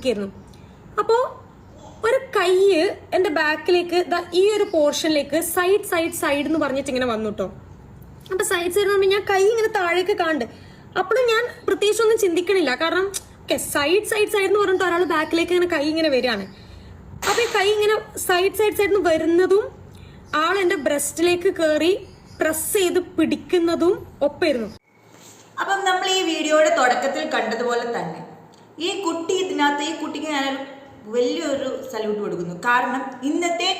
നിൽക്കായിരുന്നു. അപ്പോൾ ഒരു കൈ എന്റെ ബാക്കിലേക്ക് ഈ ഒരു പോർഷനിലേക്ക് സൈഡ് സൈഡ് സൈഡ് എന്ന് പറഞ്ഞിട്ട് ഇങ്ങനെ വന്നു കേട്ടോ അപ്പൊ സൈഡ് സൈഡ് എന്ന് ഞാൻ കൈ ഇങ്ങനെ താഴേക്ക് കാണ്ട്. അപ്പോഴും ഞാൻ പ്രത്യേകിച്ച് ഒന്നും ചിന്തിക്കണില്ല. കാരണം ഓക്കെ സൈഡ് സൈഡ് സൈഡ് എന്ന് പറഞ്ഞിട്ട് ഒരാൾ ബാക്കിലേക്ക് ഇങ്ങനെ കൈ ഇങ്ങനെ വരികയാണ്. അപ്പൊ ഈ കൈ ഇങ്ങനെ സൈഡ് സൈഡ് സൈഡ് നിന്ന് വരുന്നതും ആൾ എന്റെ ബ്രസ്റ്റിലേക്ക് കയറി പ്രസ് ചെയ്ത് പിടിക്കുന്നതും ഒപ്പായിരുന്നു അപ്പം നമ്മൾ ഈ വീഡിയോയുടെ തുടക്കത്തിൽ കണ്ടതുപോലെ തന്നെ ഈ കുട്ടി ഇതിനകത്ത് ഈ കുട്ടിക്ക് ഞാനൊരു വലിയൊരു സല്യൂട്ട് കൊടുക്കുന്നു. കാരണം ഇന്നത്തെ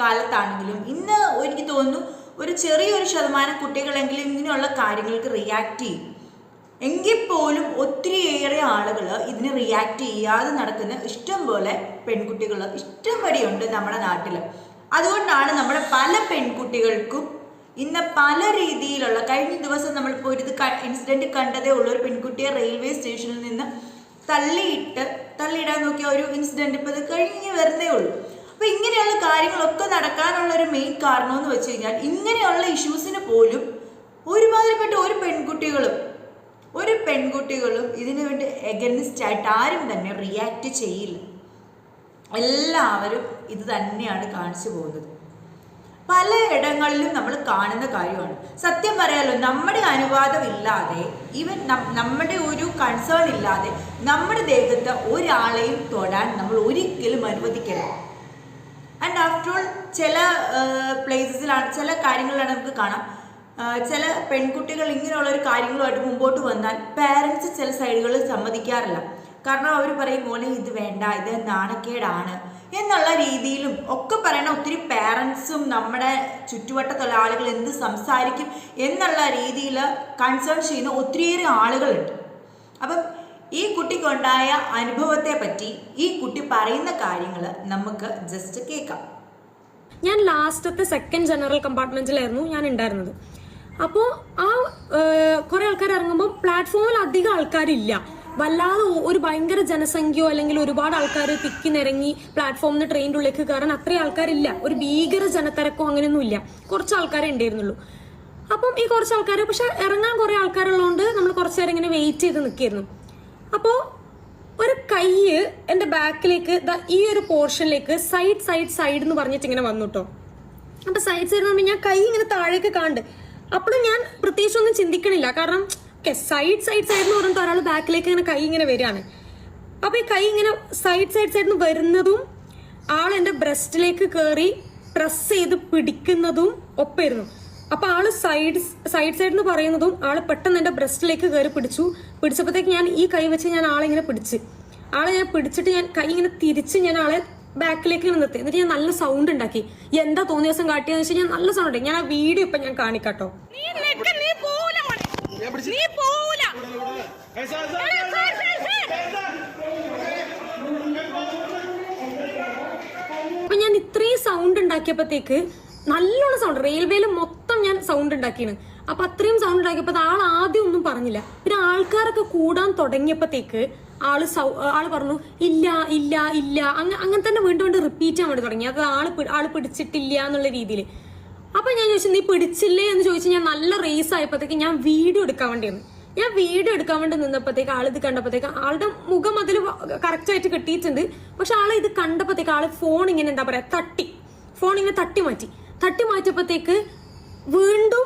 കാലത്താണെങ്കിലും ഇന്ന് എനിക്ക് തോന്നുന്നു ഒരു ചെറിയൊരു ശതമാനം കുട്ടികളെങ്കിലും ഇങ്ങനെയുള്ള കാര്യങ്ങൾക്ക് റിയാക്ട് ചെയ്യും. എങ്കിൽ പോലും ഒത്തിരിയേറെ ആളുകൾ ഇതിന് റിയാക്ട് ചെയ്യാതെ നടക്കുന്ന ഇഷ്ടം പോലെ പെൺകുട്ടികൾ ഇഷ്ടം വരെയുണ്ട് നമ്മുടെ നാട്ടിൽ അതുകൊണ്ടാണ് നമ്മുടെ പല പെൺകുട്ടികൾക്കും ഇന്ന് പല രീതിയിലുള്ള കഴിഞ്ഞ ദിവസം നമ്മളിപ്പോൾ ഒരു ഇത് ഇൻസിഡന്റ് കണ്ടതേ ഉള്ളൊരു പെൺകുട്ടിയെ റെയിൽവേ സ്റ്റേഷനിൽ നിന്ന് തള്ളിയിട്ട് തള്ളിയിടാൻ നോക്കിയ ഒരു ഇൻസിഡന്റ് ഇപ്പോൾ ഇത് കഴിഞ്ഞ് വരുന്നേ ഉള്ളൂ. അപ്പൊ ഇങ്ങനെയുള്ള കാര്യങ്ങളൊക്കെ നടക്കാനുള്ള ഒരു മെയിൻ കാരണം എന്ന് വെച്ച് കഴിഞ്ഞാൽ ഇങ്ങനെയുള്ള ഇഷ്യൂസിന് പോലും ഒരുമാതിരിപ്പെട്ട ഒരു പെൺകുട്ടികളും ഒരു പെൺകുട്ടികളും ഇതിനു വേണ്ടി എഗനിസ്റ്റ് ആയിട്ട് ആരും തന്നെ റിയാക്ട് ചെയ്യില്ല. എല്ലാവരും ഇത് തന്നെയാണ് കാണിച്ചു പോകുന്നത്. പല ഇടങ്ങളിലും നമ്മൾ കാണുന്ന കാര്യമാണ്. സത്യം പറയാലോ നമ്മുടെ അനുവാദം ഇല്ലാതെ ഈവൻ നമ്മുടെ ഒരു കൺസേൺ ഇല്ലാതെ നമ്മുടെ ദേഹത്ത് ഒരാളെയും തൊടാൻ നമ്മൾ ഒരിക്കലും അനുവദിക്കരുത്. ആൻഡ് ആഫ്റ്റർ ഓൾ ചില പ്ലേസസിലാണ് ചില കാര്യങ്ങളിലാണ് നമുക്ക് കാണാം. ചില പെൺകുട്ടികൾ ഇങ്ങനെയുള്ള ഒരു കാര്യങ്ങളുമായിട്ട് മുമ്പോട്ട് വന്നാൽ പാരൻസ് ചില സൈഡുകളിൽ സമ്മതിക്കാറില്ല. കാരണം അവർ പറയും മോനെ ഇത് വേണ്ട ഇത് നാണക്കേടാണ്. എന്നുള്ള രീതിയിലും ഒക്കെ പറയണ. ഒത്തിരി പാരൻസും നമ്മുടെ ചുറ്റുവട്ടത്തുള്ള ആളുകൾ എന്ത് സംസാരിക്കും എന്നുള്ള രീതിയിൽ കൺസേൺ ചെയ്യുന്ന ഒത്തിരിയേറെ ആളുകളുണ്ട്. അപ്പം ഈ കുട്ടിക്കുണ്ടായ അനുഭവത്തെ പറ്റി ഈ കുട്ടി പറയുന്ന കാര്യങ്ങൾ നമുക്ക് ജസ്റ്റ് കേൾക്കാം. ഞാൻ ലാസ്റ്റത്തെ സെക്കൻഡ് ജനറൽ കമ്പാർട്ട്മെന്റിലായിരുന്നു ഞാൻ ഉണ്ടായിരുന്നത്. അപ്പോ ആ കുറെ ആൾക്കാർ ഇറങ്ങുമ്പോൾ പ്ലാറ്റ്ഫോമിൽ അധികം ആൾക്കാരില്ല. വല്ലാതെ ഒരു ഭയങ്കര ജനസംഖ്യയോ അല്ലെങ്കിൽ ഒരുപാട് ആൾക്കാർ തിക്കി നിരങ്ങി പ്ലാറ്റ്ഫോമിൽ നിന്ന് ട്രെയിനിന്റെ ഉള്ളിലേക്ക് കയറാൻ അത്രയും ആൾക്കാരില്ല. ഒരു ഭീകര ജനത്തിരക്കോ അങ്ങനെയൊന്നും ഇല്ല. കുറച്ച് ആൾക്കാരെ ഉണ്ടായിരുന്നുള്ളൂ. അപ്പം ഈ കുറച്ച് ആൾക്കാർ പക്ഷെ ഇറങ്ങാൻ കുറെ ആൾക്കാരുള്ളതുകൊണ്ട് നമ്മൾ കുറച്ച് നേരം ഇങ്ങനെ വെയിറ്റ് ചെയ്ത് നിൽക്കായിരുന്നു. അപ്പോൾ ഒരു കൈ എന്റെ ബാക്കിലേക്ക് ഈ ഒരു പോർഷനിലേക്ക് സൈഡ് സൈഡ് സൈഡ് എന്ന് പറഞ്ഞിട്ട് ഇങ്ങനെ വന്നു കേട്ടോ അപ്പൊ സൈഡ് സൈഡ് എന്ന് ഞാൻ കൈ ഇങ്ങനെ താഴേക്ക് കാണ്ട്. അപ്പോഴും ഞാൻ പ്രത്യേകിച്ച് ഒന്നും ചിന്തിക്കണില്ല. കാരണം ഓക്കെ സൈഡ് സൈഡ് സൈഡ് എന്ന് പറഞ്ഞിട്ട് ഒരാൾ ബാക്കിലേക്ക് ഇങ്ങനെ കൈ ഇങ്ങനെ വരികയാണ്. അപ്പൊ ഈ കൈ ഇങ്ങനെ സൈഡ് സൈഡ് സൈഡിൽ നിന്ന് വരുന്നതും ആൾ എന്റെ ബ്രസ്റ്റിലേക്ക് കയറി പ്രസ് ചെയ്ത് പിടിക്കുന്നതും ഒപ്പായിരുന്നു അപ്പൊ ആൾ സൈഡ് സൈഡ് സൈഡ് എന്ന് പറയുന്നതും ആൾ പെട്ടെന്ന് എന്റെ ബ്രസ്റ്റിലേക്ക് കയറി പിടിച്ചു. പിടിച്ചപ്പോഴത്തേക്ക് ഞാൻ ഈ കൈ വെച്ച് ഞാൻ ആളെ ഇങ്ങനെ പിടിച്ച്. ആളെ ഞാൻ പിടിച്ചിട്ട് ഞാൻ കൈ ഇങ്ങനെ തിരിച്ച് ഞാൻ ആളെ ബാക്കിലേക്ക് ഇങ്ങനെ നിർത്തി. എന്നിട്ട് ഞാൻ നല്ല സൗണ്ട് ഉണ്ടാക്കി. എന്താ തോന്നിയ ദിവസം കാട്ടിയെന്ന് വെച്ചാൽ ഞാൻ നല്ല സൗണ്ട് ഞാൻ ആ വീഡിയോ ഇപ്പൊ ഞാൻ കാണിക്കാട്ടോ. നീ പോവൂല. അപ്പൊ ഞാൻ ഇത്രയും സൗണ്ട് ഉണ്ടാക്കിയപ്പോഴത്തേക്ക് നല്ലോണം സൗണ്ട് റെയിൽവേയിൽ മൊത്തം ഞാൻ സൗണ്ട് ഉണ്ടാക്കിയാണ്. അപ്പൊ അത്രയും സൗണ്ട് ഉണ്ടാക്കിയപ്പോ ആൾ ആദ്യം ഒന്നും പറഞ്ഞില്ല. പിന്നെ ആൾക്കാരൊക്കെ കൂടാൻ തുടങ്ങിയപ്പോഴത്തേക്ക് ആൾ സൗ ആൾ പറഞ്ഞു ഇല്ല ഇല്ല ഇല്ല. അങ്ങ അങ്ങനെ തന്നെ വീണ്ടും വീണ്ടും റിപ്പീറ്റ് ചെയ്യാൻ വേണ്ടി തുടങ്ങി. അത് ആൾ ആൾ പിടിച്ചിട്ടില്ല എന്നുള്ള രീതിയിൽ അപ്പൊ ഞാൻ ചോദിച്ചു നീ പിടിച്ചില്ലേ? എന്ന് ചോദിച്ചു ഞാൻ നല്ല റേസ് ആയപ്പോഴത്തേക്ക് ഞാൻ വീഡിയോ എടുക്കാൻ വേണ്ടി വന്നു ഞാൻ വീഡിയോ എടുക്കാൻ വേണ്ടി നിന്നപ്പോഴത്തേക്ക് ആൾ ഇത് കണ്ടപ്പോഴത്തേക്ക് ആളുടെ മുഖം അതിൽ കറക്റ്റ് ആയിട്ട് കിട്ടിയിട്ടുണ്ട്. പക്ഷെ ആൾ ഇത് കണ്ടപ്പോഴത്തേക്ക് ആൾ ഫോൺ ഇങ്ങനെ എന്താ പറയാ തട്ടി. ഫോൺ ഇങ്ങനെ തട്ടി മാറ്റി. തട്ടി മാറ്റിയപ്പോഴത്തേക്ക് വീണ്ടും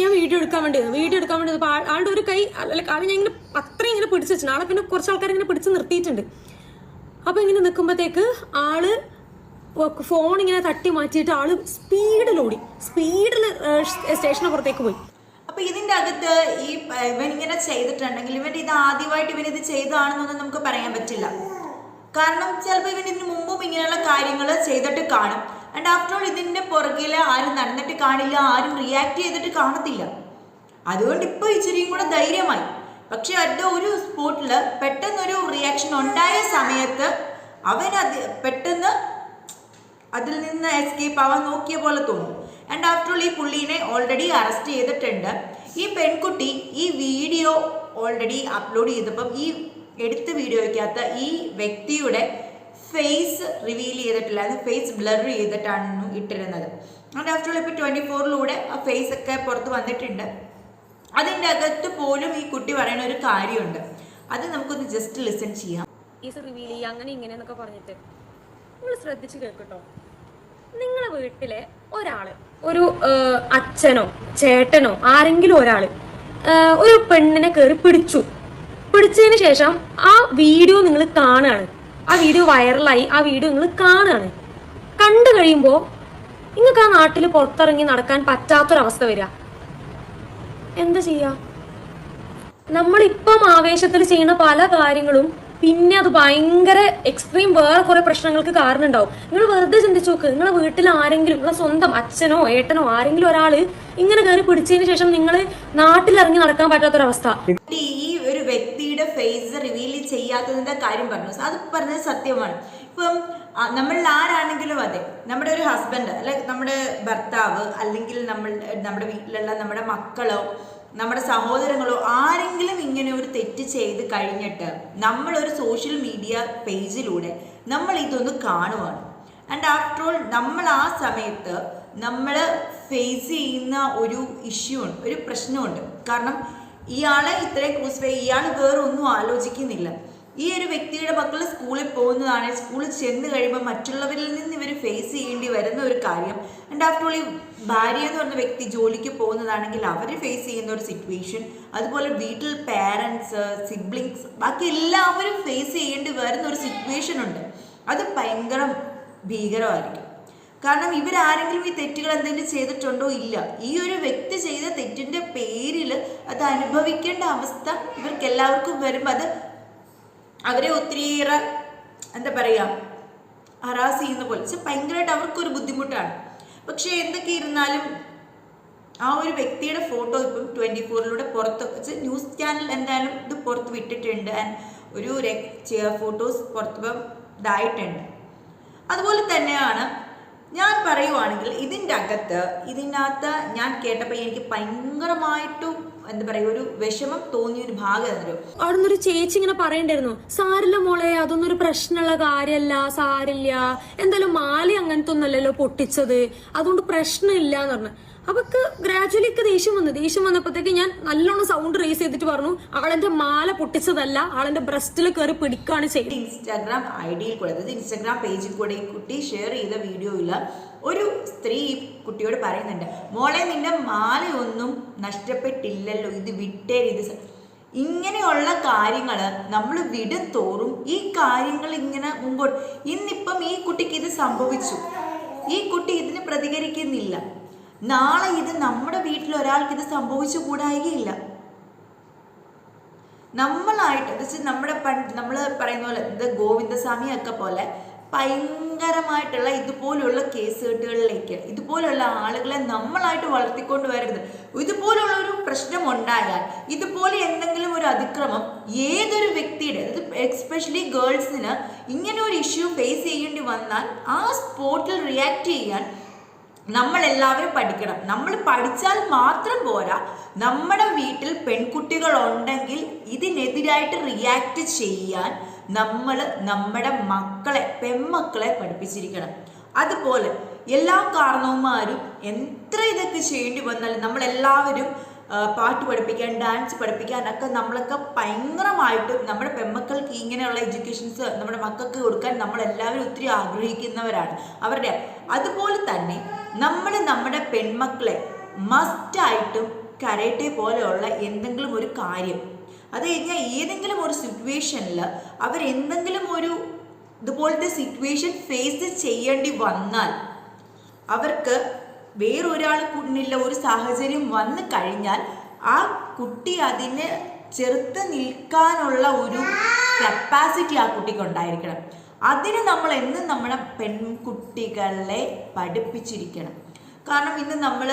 ഞാൻ വീഡിയോ എടുക്കാൻ വേണ്ടി. വീഡിയോ എടുക്കാൻ വേണ്ടി ആളുടെ ഒരു കൈ ആളെ ഞാൻ ഇങ്ങനെ അത്രയും ഇങ്ങനെ പിടിച്ചു വെച്ചിട്ടുണ്ട്. ആളെ പിന്നെ കുറച്ച് ആൾക്കാർ ഇങ്ങനെ പിടിച്ച് നിർത്തിയിട്ടുണ്ട്. അപ്പോൾ ഇങ്ങനെ നിൽക്കുമ്പോഴത്തേക്ക് ആൾ ഫോൺ ഇങ്ങനെ തട്ടി മാറ്റിയിട്ട് ആൾ സ്പീഡിൽ ഓടി സ്പീഡിൽ സ്റ്റേഷന് പുറത്തേക്ക് പോയി. അപ്പൊ ഇതിന്റെ അകത്ത് ഈ ഇവൻ ഇങ്ങനെ ചെയ്തിട്ടുണ്ടെങ്കിൽ ഇവൻ ഇത് ആദ്യമായിട്ട് ഇവൻ ഇത് ചെയ്തതാണെന്നൊന്നും നമുക്ക് പറയാൻ പറ്റില്ല. കാരണം ചിലപ്പോൾ ഇവൻ ഇതിന് മുമ്പും ഇങ്ങനെയുള്ള കാര്യങ്ങൾ ചെയ്തിട്ട് കാണും. ആൻഡ് ആഫ്റ്റർ ഓൾ ഇതിന്റെ പുറകിൽ ആരും നടന്നിട്ട് കാണില്ല ആരും റിയാക്ട് ചെയ്തിട്ട് കാണത്തില്ല. അതുകൊണ്ട് ഇപ്പോൾ ഇച്ചിരിയും കൂടെ ധൈര്യമായി. പക്ഷെ അതിന്റെ ഒരു സ്പോട്ടിൽ പെട്ടെന്നൊരു റിയാക്ഷൻ ഉണ്ടായ സമയത്ത് അവൻ അത് പെട്ടെന്ന് അതിൽ നിന്ന് എസ്കേപ്പ് ആവാൻ നോക്കിയ പോലെ തോന്നും. ആൻഡ് ആഫ്റ്റർ ഓൾ ഈ പുള്ളീനെ ഓൾറെഡി അറസ്റ്റ് ചെയ്തിട്ടുണ്ട്. ഈ പെൺകുട്ടി ഈ വീഡിയോ ഓൾറെഡി അപ്ലോഡ് ചെയ്തപ്പം ഈ എടുത്ത വീഡിയോയ്ക്കകത്ത് ഈ വ്യക്തിയുടെ ഫേസ് റിവീൽ ചെയ്തിട്ടില്ല. അത് ഫേസ് ബ്ലർ ചെയ്തിട്ടാണ് ഇട്ടിരുന്നത്. ആൻഡ് ആഫ്റ്റർ ഇപ്പോൾ ട്വന്റി ഫോറിലൂടെ ആ ഫേസ് ഒക്കെ പുറത്ത് വന്നിട്ടുണ്ട്. അതിന്റെ അകത്ത് പോലും ഈ കുട്ടി പറയുന്ന ഒരു കാര്യമുണ്ട്. അത് നമുക്കൊന്ന് ജസ്റ്റ് ലിസൺ ചെയ്യാം. ഈസ് റിവീൽ ചെയ്യുക അങ്ങനെ ഇങ്ങനെ എന്നൊക്കെ പറഞ്ഞിട്ട്. നിങ്ങൾ ശ്രദ്ധിച്ച് കേൾക്കട്ടോ. നിങ്ങളെ വീട്ടിലെ ഒരാൾ ഒരു അച്ഛനോ ചേട്ടനോ ആരെങ്കിലും ഒരാൾ ഒരു പെണ്ണിനെ കയറി പിടിച്ചു. പിടിച്ചതിന് ശേഷം ആ വീഡിയോ നിങ്ങൾ കാണുകയാണ്. ആ വീഡിയോ വൈറലായി ആ വീഡിയോ നിങ്ങൾ കാണുകയാണ്. കണ്ടു കഴിയുമ്പോൾ നിങ്ങൾക്ക് ആ നാട്ടിൽ പുറത്തിറങ്ങി നടക്കാൻ പറ്റാത്തൊരവസ്ഥ വരിക. എന്താ ചെയ്യുക നമ്മളിപ്പം ആവേശത്തിൽ ചെയ്യുന്ന പല കാര്യങ്ങളും പിന്നെ അത് ഭയങ്കര എക്സ്ട്രീം വേറെ കുറെ പ്രശ്നങ്ങൾക്ക് കാരണം ഉണ്ടാവും. നിങ്ങൾ വെറുതെ ചിന്തിച്ചു നോക്ക് നിങ്ങളെ വീട്ടിൽ ആരെങ്കിലും നിങ്ങളെ സ്വന്തം അച്ഛനോ ഏട്ടനോ ആരെങ്കിലും ഒരാൾ ഇങ്ങനെ കയറി പിടിച്ചതിന് ശേഷം നിങ്ങൾ നാട്ടിലിറങ്ങി നടക്കാൻ പറ്റാത്തൊരവസ്ഥ. ഈ ഒരു വ്യക്തിയുടെ ഫേസ് റിവീൽ ചെയ്യാത്തതിന്റെ കാര്യം പറഞ്ഞു. അത് പറഞ്ഞത് സത്യമാണ്. ഇപ്പം നമ്മളിൽ ആരാണെങ്കിലും അതെ നമ്മുടെ ഒരു ഹസ്ബൻഡ് അല്ലെ നമ്മുടെ ഭർത്താവ് അല്ലെങ്കിൽ നമ്മൾ നമ്മുടെ വീട്ടിലുള്ള നമ്മുടെ മക്കളോ നമ്മുടെ സഹോദരങ്ങളോ ആരെങ്കിലും ഇങ്ങനെ ഒരു തെറ്റ് ചെയ്ത് കഴിഞ്ഞിട്ട് നമ്മളൊരു സോഷ്യൽ മീഡിയ പേജിലൂടെ നമ്മൾ ഇതൊന്ന് കാണുവാണ്. ആൻഡ് ആഫ്റ്റർ ഓൾ നമ്മൾ ആ സമയത്ത് നമ്മൾ ഫേസ് ചെയ്യുന്ന ഒരു ഇഷ്യൂ ഉണ്ട് ഒരു പ്രശ്നമുണ്ട്. കാരണം ഇയാളെ ഇത്രയും ക്രൂസിഫൈ ഇയാൾ വേറെ ഒന്നും ആലോചിക്കുന്നില്ല. ഈ ഒരു വ്യക്തിയുടെ മക്കൾ സ്കൂളിൽ പോകുന്നതാണ്. സ്കൂളിൽ ചെന്ന് കഴിയുമ്പോൾ മറ്റുള്ളവരിൽ നിന്ന് ഇവർ ഫേസ് ചെയ്യേണ്ടി വരുന്ന ഒരു കാര്യം. ആൻഡ് ആഫ്റ്റർ ഓൾ ഈ ഭാര്യ എന്ന് പറഞ്ഞ വ്യക്തി ജോലിക്ക് പോകുന്നതാണെങ്കിൽ അവർ ഫേസ് ചെയ്യുന്ന ഒരു സിറ്റുവേഷൻ അതുപോലെ വീട്ടിൽ പാരൻസ് സിബ്ലിങ്സ് ബാക്കി എല്ലാവരും ഫേസ് ചെയ്യേണ്ടി വരുന്ന ഒരു സിറ്റുവേഷൻ ഉണ്ട്. അത് ഭയങ്കര ഭീകരമായിരിക്കും. കാരണം ഇവരാരെങ്കിലും ഈ തെറ്റുകൾ എന്തെങ്കിലും ചെയ്തിട്ടുണ്ടോ? ഇല്ല. ഈ ഒരു വ്യക്തി ചെയ്ത തെറ്റിന്റെ പേരിൽ അത് അനുഭവിക്കേണ്ട അവസ്ഥ ഇവർക്ക് എല്ലാവർക്കും വരുമ്പോൾ അത് അവരെ ഒത്തിരിയേറെ എന്താ പറയുക ഹറാസ് ചെയ്യുന്ന പോലെ. പക്ഷെ ഭയങ്കരമായിട്ട് അവർക്കൊരു ബുദ്ധിമുട്ടാണ്. പക്ഷേ എന്തൊക്കെ ഇരുന്നാലും ആ ഒരു വ്യക്തിയുടെ ഫോട്ടോ ഇപ്പം ട്വന്റി ഫോറിലൂടെ പുറത്ത് ന്യൂസ് ചാനൽ എന്തായാലും ഇത് പുറത്ത് വിട്ടിട്ടുണ്ട്. ആൻഡ് ഒരു ഫോട്ടോസ് പുറത്ത് ഇതായിട്ടുണ്ട്. അതുപോലെ തന്നെയാണ് ഞാൻ പറയുവാണെങ്കിൽ ഇതിന്റെ അകത്ത് ഇതിനകത്ത് ഞാൻ കേട്ടപ്പോൾ എനിക്ക് ഭയങ്കരമായിട്ടും എന്താ പറയുക ഒരു വിഷമം തോന്നിയ ഒരു ഭാഗം അവിടെ നിന്നൊരു ചേച്ചി ഇങ്ങനെ പറയണ്ടായിരുന്നു സാരില്ല മോളെ അതൊന്നും ഒരു പ്രശ്നമുള്ള കാര്യമല്ല സാരില്ല. എന്തായാലും മാല അങ്ങനത്തെ ഒന്നല്ലല്ലോ പൊട്ടിച്ചത്. അതുകൊണ്ട് പ്രശ്നമില്ല എന്ന് പറഞ്ഞു. അവക്ക് ഗ്രാജുവലി ഒക്കെ ദേഷ്യം വന്നു. ദേഷ്യം വന്നപ്പോഴത്തേക്ക് ഞാൻ നല്ലോണം സൗണ്ട് റേസ് ചെയ്തിട്ട് പറഞ്ഞു അവളെന്റെ മാല പൊട്ടിച്ചതല്ല അവളെന്റെ ബ്രസ്റ്റിൽ കയറി പിടിക്കാണ് ചെയ്തത്. ഇൻസ്റ്റാഗ്രാം ഐ ഡിയിൽ കൂടെ അതായത് ഇൻസ്റ്റാഗ്രാം പേജിൽ കൂടെ ഈ കുട്ടി ഷെയർ ചെയ്ത വീഡിയോയിൽ ഒരു സ്ത്രീ കുട്ടിയോട് പറയുന്നുണ്ട് മോളെ നിന്റെ മാലയൊന്നും നഷ്ടപ്പെട്ടില്ലല്ലോ ഇത് വിട്ടേ ഇത് സ-" ഇങ്ങനെയുള്ള കാര്യങ്ങൾ നമ്മൾ വിടും തോറും ഈ കാര്യങ്ങൾ ഇങ്ങനെ മുമ്പോട്ട്. ഇന്നിപ്പം ഈ കുട്ടിക്ക് ഇത് സംഭവിച്ചു. ഈ കുട്ടി ഇതിന് പ്രതികരിക്കുന്നില്ല. നാളെ ഇത് നമ്മുടെ വീട്ടിൽ ഒരാൾക്ക് ഇത് സംഭവിച്ചു കൂടായികയില്ല. നമ്മളായിട്ട് എന്ന് വെച്ചാൽ നമ്മുടെ പണ്ട് നമ്മൾ പറയുന്ന പോലെ ഇത് ഗോവിന്ദസ്വാമി ഒക്കെ പോലെ ഭയങ്കരമായിട്ടുള്ള ഇതുപോലുള്ള കേസ് കെട്ടുകളിലേക്ക് ഇതുപോലുള്ള ആളുകളെ നമ്മളായിട്ട് വളർത്തിക്കൊണ്ട് വരരുത്. ഇതുപോലുള്ള ഒരു പ്രശ്നം ഉണ്ടായാൽ ഇതുപോലെ എന്തെങ്കിലും ഒരു അതിക്രമം ഏതൊരു വ്യക്തിയുടെ എക്സ്പെഷ്യലി ഗേൾസിന് ഇങ്ങനെ ഒരു ഇഷ്യൂ ഫേസ് ചെയ്യേണ്ടി വന്നാൽ ആ സ്പോട്ടിൽ റിയാക്ട് ചെയ്യാൻ നമ്മൾ എല്ലാവരും പഠിക്കണം. നമ്മൾ പഠിച്ചാൽ മാത്രം പോരാ. നമ്മുടെ വീട്ടിൽ പെൺകുട്ടികൾ ഉണ്ടെങ്കിൽ ഇതിനെതിരായിട്ട് റിയാക്ട് ചെയ്യാൻ നമ്മൾ നമ്മുടെ മക്കളെ പെൺമക്കളെ പഠിപ്പിച്ചിരിക്കണം. അതുപോലെ എല്ലാ കാരണവന്മാരും എത്ര ഇതൊക്കെ ചെയ്യേണ്ടി വന്നാലും നമ്മളെല്ലാവരും പാട്ട് പഠിപ്പിക്കാൻ ഡാൻസ് പഠിപ്പിക്കാനൊക്കെ നമ്മളൊക്കെ ഭയങ്കരമായിട്ട് നമ്മുടെ പെൺമക്കൾക്ക് ഇങ്ങനെയുള്ള എഡ്യൂക്കേഷൻസ് നമ്മുടെ മക്കൾക്ക് കൊടുക്കാൻ നമ്മളെല്ലാവരും ഒത്തിരി ആഗ്രഹിക്കുന്നവരാണ്. അവരുടെ അതുപോലെ തന്നെ നമ്മൾ നമ്മുടെ പെൺമക്കളെ മസ്റ്റായിട്ടും കരയട്ടെ പോലെയുള്ള എന്തെങ്കിലും ഒരു കാര്യം അത് കഴിഞ്ഞാൽ ഏതെങ്കിലും ഒരു സിറ്റുവേഷനിൽ അവരെന്തെങ്കിലും ഒരു ഇതുപോലത്തെ സിറ്റുവേഷൻ ഫേസ് ചെയ്യേണ്ടി വന്നാൽ അവർക്ക് വേറൊരാൾ കുന്നില്ല ഒരു സാഹചര്യം വന്നു കഴിഞ്ഞാൽ ആ കുട്ടി അതിനെ ചെറുത്ത് നിൽക്കാനുള്ള ഒരു കപ്പാസിറ്റി ആ കുട്ടിക്ക് ഉണ്ടായിരിക്കണം. അതിന് നമ്മൾ എന്നും നമ്മുടെ പെൺകുട്ടികളെ പഠിപ്പിച്ചിരിക്കണം. കാരണം ഇന്ന് നമ്മൾ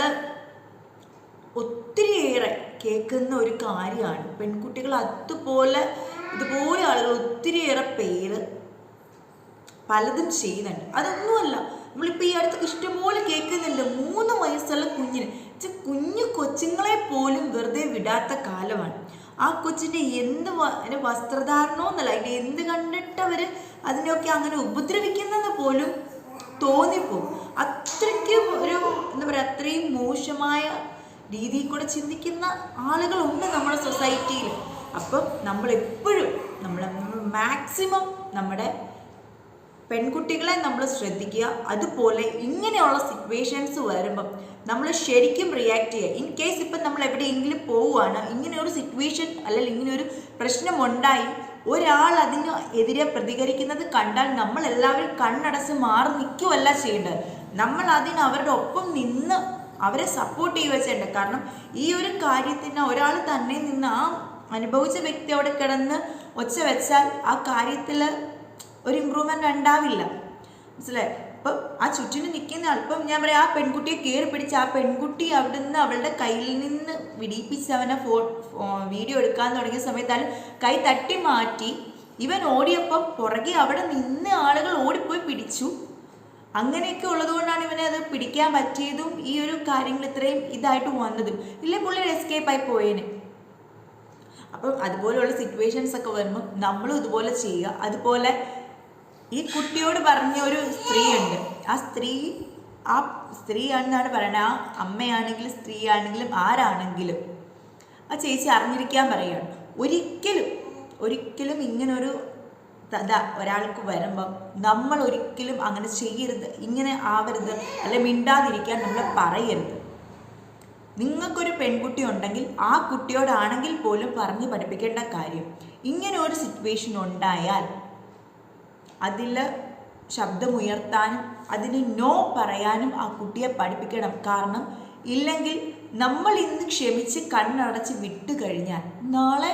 ഒത്തിരിയേറെ കേൾക്കുന്ന ഒരു കാര്യമാണ്. പെൺകുട്ടികൾ അതുപോലെ ഇതുപോലെ ആളുകൾ ഒത്തിരിയേറെ പേര് പലതും ചെയ്യുന്നുണ്ട്. അതൊന്നുമല്ല. നമ്മളിപ്പോൾ ഈ അടുത്ത് ഇഷ്ടംപോലെ കേൾക്കുന്നുണ്ട്. മൂന്ന് വയസ്സുള്ള കുഞ്ഞിന്. കുഞ്ഞു കൊച്ചുങ്ങളെ പോലും വെറുതെ വിടാത്ത കാലമാണ്. ആ കൊച്ചിന്റെ എന്ത് വസ്ത്രധാരണോ എന്നല്ല അതിന്റെ എന്ത് കണ്ടിട്ട് അവർ അതിനെയൊക്കെ അങ്ങനെ ഉപദ്രവിക്കുന്നെന്ന് പോലും തോന്നിപ്പോ അത്രയ്ക്കും ഒരു എന്താ പറയുക അത്രയും മോശമായ രീതിയിൽ കൂടെ ചിന്തിക്കുന്ന ആളുകളുണ്ട് നമ്മുടെ സൊസൈറ്റിയിൽ. അപ്പം നമ്മൾ നമ്മൾ മാക്സിമം നമ്മുടെ പെൺകുട്ടികളെ നമ്മൾ ശ്രദ്ധിക്കുക. അതുപോലെ ഇങ്ങനെയുള്ള സിറ്റുവേഷൻസ് വരുമ്പം നമ്മൾ ശരിക്കും റിയാക്ട് ചെയ്യുക. ഇൻ കേസ് ഇപ്പം നമ്മൾ എവിടെയെങ്കിലും പോവുകയാണ് ഇങ്ങനെ ഒരു സിറ്റുവേഷൻ അല്ലെങ്കിൽ ഇങ്ങനെ ഒരു പ്രശ്നം ഉണ്ടായി ഒരാൾ അതിന് എതിരെ പ്രതികരിക്കുന്നത് കണ്ടാൽ നമ്മൾ എല്ലാവരും കണ്ണടച്ച് മാറി നിൽക്കുകയല്ല ചെയ്യേണ്ടത്. നമ്മൾ അതിന് അവരുടെ ഒപ്പം നിന്ന് അവരെ സപ്പോർട്ട് ചെയ്യുക ചെയ്യേണ്ടത്. കാരണം ഈ ഒരു കാര്യത്തിന് ഒരാൾ തന്നെ നിന്ന് ആ അനുഭവിച്ച വ്യക്തി അവിടെ കിടന്ന് ഒച്ച വെച്ചാൽ ആ കാര്യത്തിൽ ഒരു ഇമ്പ്രൂവ്മെന്റ് ഉണ്ടാവില്ല. മനസ്സിലായി? അപ്പം ആ ചുറ്റിന് നിൽക്കുന്ന അല്പം ഞാൻ പറയാം ആ പെൺകുട്ടിയെ കയറി പിടിച്ച് ആ പെൺകുട്ടി അവിടെ നിന്ന് അവളുടെ കയ്യിൽ നിന്ന് വിടിയിപ്പിച്ച് അവനെ ഫോ വീഡിയോ എടുക്കാൻ തുടങ്ങിയ സമയത്ത് അയാൾ കൈ തട്ടി മാറ്റി ഇവൻ ഓടിയപ്പം പുറകെ അവിടെ നിന്ന് ആളുകൾ ഓടിപ്പോയി പിടിച്ചു. അങ്ങനെയൊക്കെ ഉള്ളതുകൊണ്ടാണ് ഇവനെ അത് പിടിക്കാൻ പറ്റിയതും ഈ ഒരു കാര്യങ്ങൾ ഇത്രയും ഇതായിട്ട് വന്നതും. ഇല്ലേ പുള്ളി എസ്കേപ്പ് ആയി പോയേനെ. അപ്പം അതുപോലെയുള്ള സിറ്റുവേഷൻസ് ഒക്കെ വരുമ്പോൾ നമ്മളും ഇതുപോലെ ചെയ്യുക. അതുപോലെ ഈ കുട്ടിയോട് പറഞ്ഞ ഒരു സ്ത്രീയുണ്ട്. ആ സ്ത്രീ ആ സ്ത്രീ ആണെന്നാണ് പറയുന്നത് ആ അമ്മയാണെങ്കിലും സ്ത്രീ ആണെങ്കിലും ആരാണെങ്കിലും. ആ ചേച്ചി അറിഞ്ഞിരിക്കാൻ പറയുകയാണ്. ഒരിക്കലും ഒരിക്കലും ഇങ്ങനൊരു കഥ ഒരാൾക്ക് വരുമ്പം നമ്മൾ ഒരിക്കലും അങ്ങനെ ചെയ്യരുത് ഇങ്ങനെ ആവരുത് അല്ലെ മിണ്ടാതിരിക്കാൻ നമ്മൾ പറയരുത്. നിങ്ങൾക്കൊരു പെൺകുട്ടി ഉണ്ടെങ്കിൽ ആ കുട്ടിയോടാണെങ്കിൽ പോലും പറഞ്ഞ് പഠിപ്പിക്കേണ്ട കാര്യം ഇങ്ങനെ ഒരു സിറ്റുവേഷൻ ഉണ്ടായാൽ അതിൽ ശബ്ദമുയർത്താനും അതിന് നോ പറയാനും ആ കുട്ടിയെ പഠിപ്പിക്കണം. കാരണം ഇല്ലെങ്കിൽ നമ്മൾ ഇന്ന് ക്ഷമിച്ച് കണ്ണടച്ച് വിട്ടു കഴിഞ്ഞാൽ നാളെ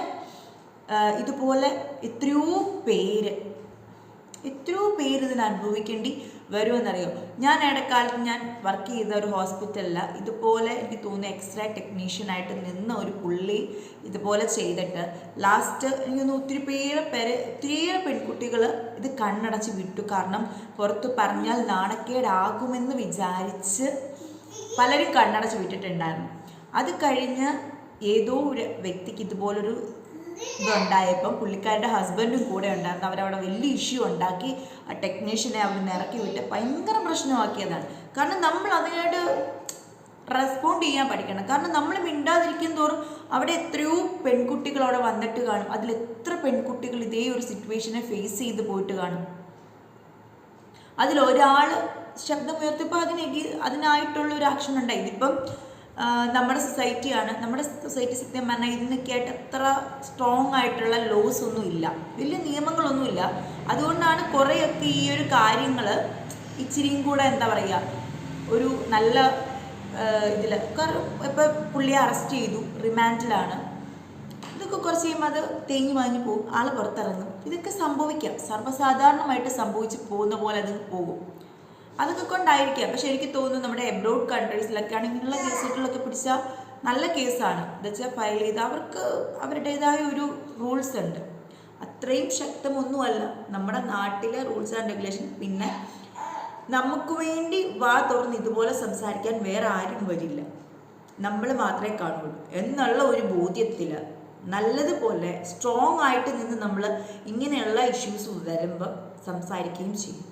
ഇതുപോലെ എത്രയോ പേര് എത്രയോ പേര് ഇതിന് അനുഭവിക്കേണ്ടി വരുമെന്നറിയോ? ഞാൻ ഇടക്കാലത്ത് ഞാൻ വർക്ക് ചെയ്ത ഒരു ഹോസ്പിറ്റലിൽ ഇതുപോലെ എനിക്ക് തോന്നുന്നു എക്സ്റേ ടെക്നീഷ്യനായിട്ട് നിന്ന ഒരു പുള്ളി ഇതുപോലെ ചെയ്തിട്ട് ലാസ്റ്റ് എനിക്ക് ഒത്തിരി പേരെ പേര് ഒത്തിരിയേറെ പെൺകുട്ടികൾ ഇത് കണ്ണടച്ച് വിട്ടു. കാരണം പുറത്ത് പറഞ്ഞാൽ നാണക്കേടാകുമെന്ന് വിചാരിച്ച് പലരും കണ്ണടച്ച് വിട്ടിട്ടുണ്ടായിരുന്നു. അത് കഴിഞ്ഞ് ഏതോ ഒരു വ്യക്തിക്ക് ഇതുപോലൊരു ഇതുണ്ടായപ്പം പുള്ളിക്കാരുടെ ഹസ്ബൻഡും കൂടെ ഉണ്ടായിരുന്നു. അവരവിടെ വലിയ ഇഷ്യൂ ഉണ്ടാക്കി. ആ ടെക്നീഷ്യനെ അവർ ഇറക്കി വിട്ട് ഭയങ്കര പ്രശ്നമാക്കിയതാണ്. കാരണം നമ്മൾ അതിനായിട്ട് റെസ്പോണ്ട് ചെയ്യാൻ പഠിക്കണം. കാരണം നമ്മൾ മിണ്ടാതിരിക്കും തോറും അവിടെ എത്രയോ പെൺകുട്ടികൾ അവിടെ വന്നിട്ട് കാണും. അതിൽ എത്ര പെൺകുട്ടികൾ ഇതേ ഒരു സിറ്റുവേഷനെ ഫേസ് ചെയ്ത് പോയിട്ട് കാണും. അതിൽ ഒരാൾ ശബ്ദമുയർത്തിയപ്പോൾ അതിന് അതിനായിട്ടുള്ള ഒരു ആക്ഷൻ ഉണ്ടായി. ഇതിപ്പം നമ്മുടെ സൊസൈറ്റിയാണ് നമ്മുടെ സൊസൈറ്റി സത്യം പറഞ്ഞാൽ ഇതിനൊക്കെ ആയിട്ട് അത്ര സ്ട്രോങ് ആയിട്ടുള്ള ലോസ് ഒന്നും ഇല്ല. വലിയ നിയമങ്ങളൊന്നുമില്ല അതുകൊണ്ടാണ് കുറേയൊക്കെ ഈ ഒരു കാര്യങ്ങൾ ഇച്ചിരിയും കൂടെ എന്താ പറയുക ഒരു നല്ല ഇതിൽ കാരണം ഇപ്പം പുള്ളിയെ അറസ്റ്റ് ചെയ്തു റിമാൻഡിലാണ് ഇതൊക്കെ കുറച്ച് കഴിയുമ്പോൾ അത് തേങ്ങി വാങ്ങി പോകും ആൾ പുറത്തിറങ്ങും. ഇതൊക്കെ സംഭവിക്കാം. സർവസാധാരണമായിട്ട് സംഭവിച്ച് പോകുന്ന പോലെ അത് പോകും. അതൊക്കെ കൊണ്ടായിരിക്കാം. പക്ഷെ എനിക്ക് തോന്നുന്നു നമ്മുടെ എബ്രോഡ് കൺട്രീസിലൊക്കെ ആണെങ്കിൽ ഇങ്ങനെയുള്ള കേസുകളിലൊക്കെ പിടിച്ച നല്ല കേസാണ്. എന്താ വെച്ചാൽ ഫയൽ ചെയ്ത് അവർക്ക് അവരുടേതായ ഒരു റൂൾസ് ഉണ്ട്. അത്രയും ശക്തമൊന്നുമല്ല. നമ്മുടെ നാട്ടിലെ റൂൾസ് ആൻഡ് റെഗുലേഷൻ പിന്നെ നമുക്ക് വേണ്ടി വാ തുറന്ന് ഇതുപോലെ സംസാരിക്കാൻ വേറെ ആരും വരില്ല. നമ്മൾ മാത്രമേ കാണുള്ളൂ എന്നുള്ള ഒരു ബോധ്യത്തിൽ നല്ലതുപോലെ സ്ട്രോങ് ആയിട്ട് നിന്ന് നമ്മൾ ഇങ്ങനെയുള്ള ഇഷ്യൂസ് വരുമ്പോൾ സംസാരിക്കുകയും ചെയ്യും.